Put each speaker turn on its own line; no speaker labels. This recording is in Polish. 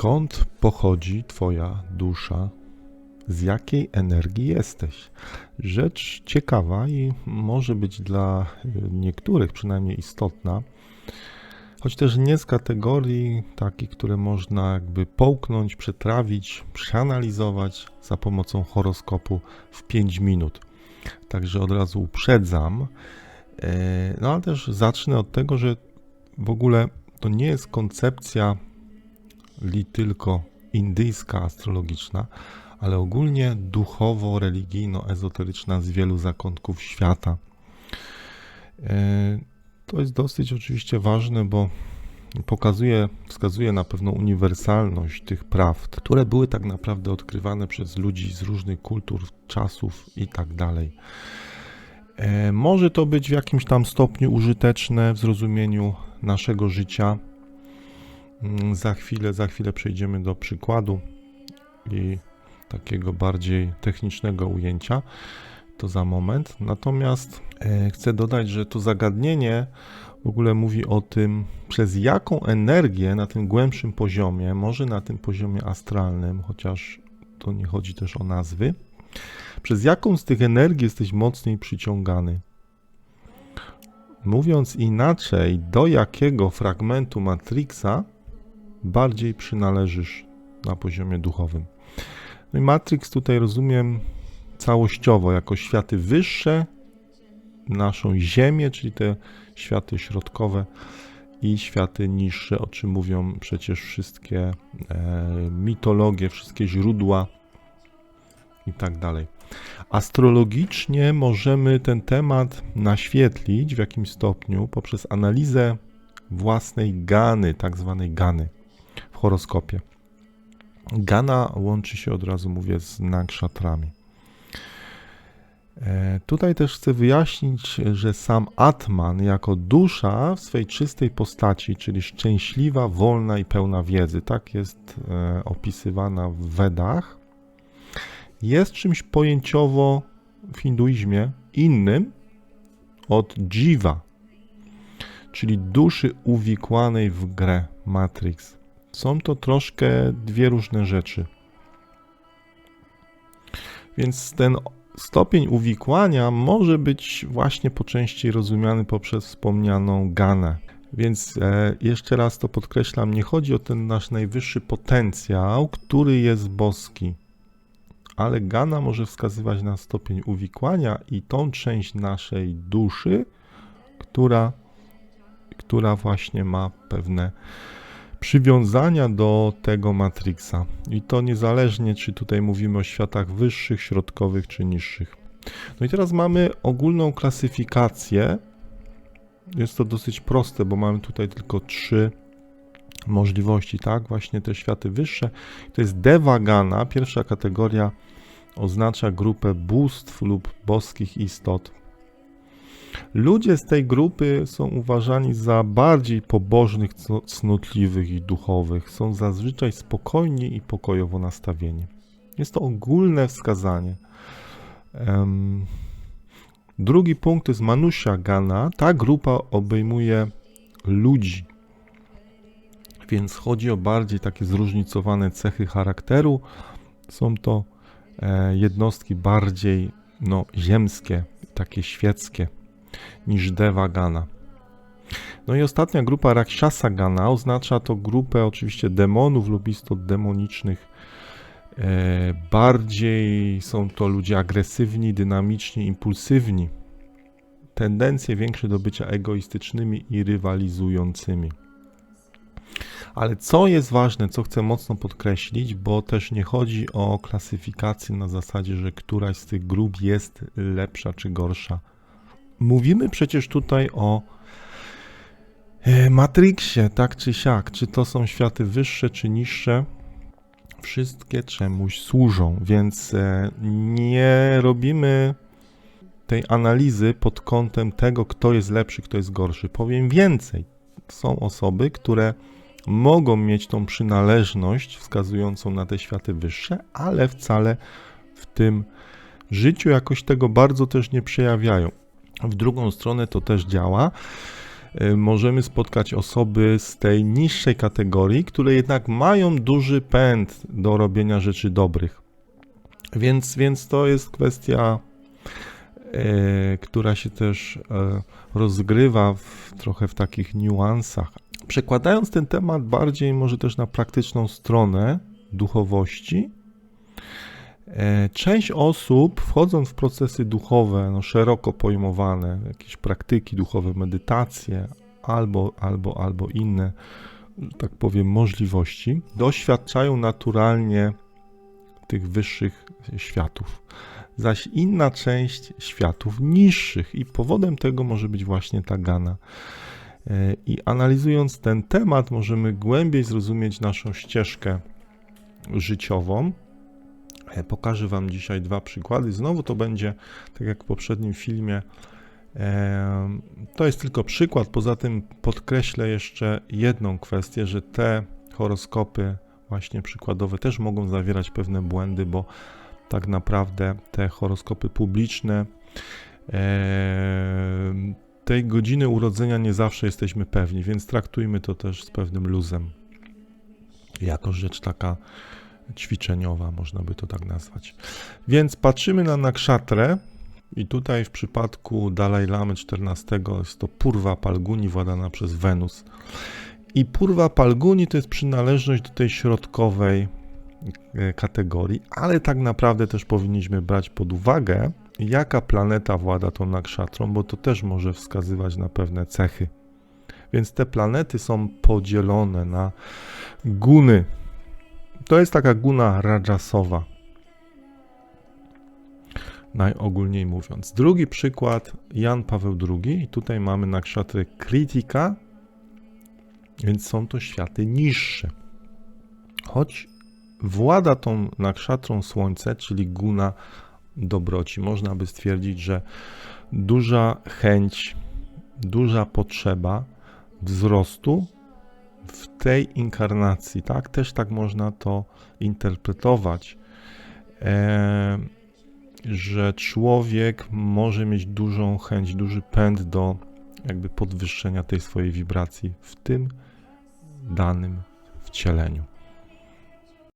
Skąd pochodzi Twoja dusza? Z jakiej energii jesteś? Rzecz ciekawa i może być dla niektórych przynajmniej istotna, choć też nie z kategorii takich, które można jakby połknąć, przetrawić, przeanalizować za pomocą horoskopu w 5 minut. Także od razu uprzedzam. E, no ale też zacznę od tego, że w ogóle to nie jest koncepcja li tylko indyjska astrologiczna, ale ogólnie duchowo-religijno-ezoteryczna z wielu zakątków świata. E, to jest dosyć oczywiście ważne, bo pokazuje, wskazuje na pewną uniwersalność tych prawd, które były tak naprawdę odkrywane przez ludzi z różnych kultur, czasów i tak dalej. E, może to być w jakimś tam stopniu użyteczne w zrozumieniu naszego życia. Mm, za chwilę, za chwilę przejdziemy do przykładu i takiego bardziej technicznego ujęcia. To za moment. Natomiast e, chcę dodać, że to zagadnienie w ogóle mówi o tym, przez jaką energię na tym głębszym poziomie, może na tym poziomie astralnym, chociaż to nie chodzi też o nazwy, przez jaką z tych energii jesteś mocniej przyciągany. Mówiąc inaczej, do jakiego fragmentu Matrixa bardziej przynależysz na poziomie duchowym. No i Matrix tutaj rozumiem całościowo jako światy wyższe, naszą Ziemię, czyli te światy środkowe i światy niższe, o czym mówią przecież wszystkie e, mitologie, wszystkie źródła i tak dalej. Astrologicznie możemy ten temat naświetlić w jakimś stopniu poprzez analizę własnej gany, tak zwanej gany horoskopie. Gana łączy się od razu, mówię, z nakszatrami. E, tutaj też chcę wyjaśnić, że sam Atman jako dusza w swej czystej postaci, czyli szczęśliwa, wolna i pełna wiedzy, tak jest e, opisywana w Wedach, jest czymś pojęciowo w hinduizmie innym od dziwa, czyli duszy uwikłanej w grę Matrix. Są to troszkę dwie różne rzeczy. Więc ten stopień uwikłania może być właśnie po części rozumiany poprzez wspomnianą ganę. Więc e, jeszcze raz to podkreślam, nie chodzi o ten nasz najwyższy potencjał, który jest boski, ale gana może wskazywać na stopień uwikłania i tą część naszej duszy, która, która właśnie ma pewne przywiązania do tego Matrixa. I to niezależnie, czy tutaj mówimy o światach wyższych, środkowych czy niższych. No i teraz mamy ogólną klasyfikację. Jest to dosyć proste, bo mamy tutaj tylko trzy możliwości, tak? Właśnie te światy wyższe. To jest Devagana. Pierwsza kategoria oznacza grupę bóstw lub boskich istot. Ludzie z tej grupy są uważani za bardziej pobożnych, cnotliwych i duchowych. Są zazwyczaj spokojni i pokojowo nastawieni. Jest to ogólne wskazanie. Um, drugi punkt jest Manusha Gana. Ta grupa obejmuje ludzi, więc chodzi o bardziej takie zróżnicowane cechy charakteru. Są to e, jednostki bardziej no, ziemskie, takie świeckie niż Devagana. No i ostatnia grupa Rakshasa Gana oznacza to grupę oczywiście demonów lub istot demonicznych. E, bardziej są to ludzie agresywni, dynamiczni, impulsywni. Tendencje większe do bycia egoistycznymi i rywalizującymi. Ale co jest ważne, co chcę mocno podkreślić, bo też nie chodzi o klasyfikację na zasadzie, że któraś z tych grup jest lepsza czy gorsza. Mówimy przecież tutaj o e, Matrixie, tak czy siak. Czy to są światy wyższe czy niższe? Wszystkie czemuś służą, więc e, nie robimy tej analizy pod kątem tego, kto jest lepszy, kto jest gorszy. Powiem więcej. Są osoby, które mogą mieć tą przynależność wskazującą na te światy wyższe, ale wcale w tym życiu jakoś tego bardzo też nie przejawiają. W drugą stronę to też działa. y, możemy spotkać osoby z tej niższej kategorii, które jednak mają duży pęd do robienia rzeczy dobrych. Więc, więc to jest kwestia, e, która się też e, rozgrywa w, trochę w takich niuansach. Przekładając ten temat bardziej może też na praktyczną stronę duchowości, część osób wchodząc w procesy duchowe, no, szeroko pojmowane, jakieś praktyki duchowe, medytacje albo, albo, albo inne, tak powiem, możliwości, doświadczają naturalnie tych wyższych światów, zaś inna część światów niższych, i powodem tego może być właśnie ta gana. E, I analizując ten temat, możemy głębiej zrozumieć naszą ścieżkę życiową. E, Pokażę Wam dzisiaj dwa przykłady. Znowu to będzie, tak jak w poprzednim filmie, e, to jest tylko przykład. Poza tym podkreślę jeszcze jedną kwestię, że te horoskopy właśnie przykładowe też mogą zawierać pewne błędy, bo tak naprawdę te horoskopy publiczne e, tej godziny urodzenia nie zawsze jesteśmy pewni, więc traktujmy to też z pewnym luzem. Jako rzecz taka ćwiczeniowa, można by to tak nazwać. Więc patrzymy na nakszatrę i tutaj w przypadku Dalaj Lamy XIV jest to Purwa Palguni władana przez Wenus. I Purwa Palguni to jest przynależność do tej środkowej e, kategorii, ale tak naprawdę też powinniśmy brać pod uwagę, jaka planeta włada tą nakszatrą, bo to też może wskazywać na pewne cechy. Więc te planety są podzielone na guny. To jest taka guna rajasowa. Najogólniej mówiąc. Drugi przykład Jan Paweł II. I tutaj mamy nakszatrę Kritika, więc są to światy niższe. Choć włada tą nakszatrą Słońce, czyli guna dobroci, można by stwierdzić, że duża chęć, duża potrzeba wzrostu w tej inkarnacji, tak? Też tak można to interpretować, e, że człowiek może mieć dużą chęć, duży pęd do jakby podwyższenia tej swojej wibracji w tym danym wcieleniu.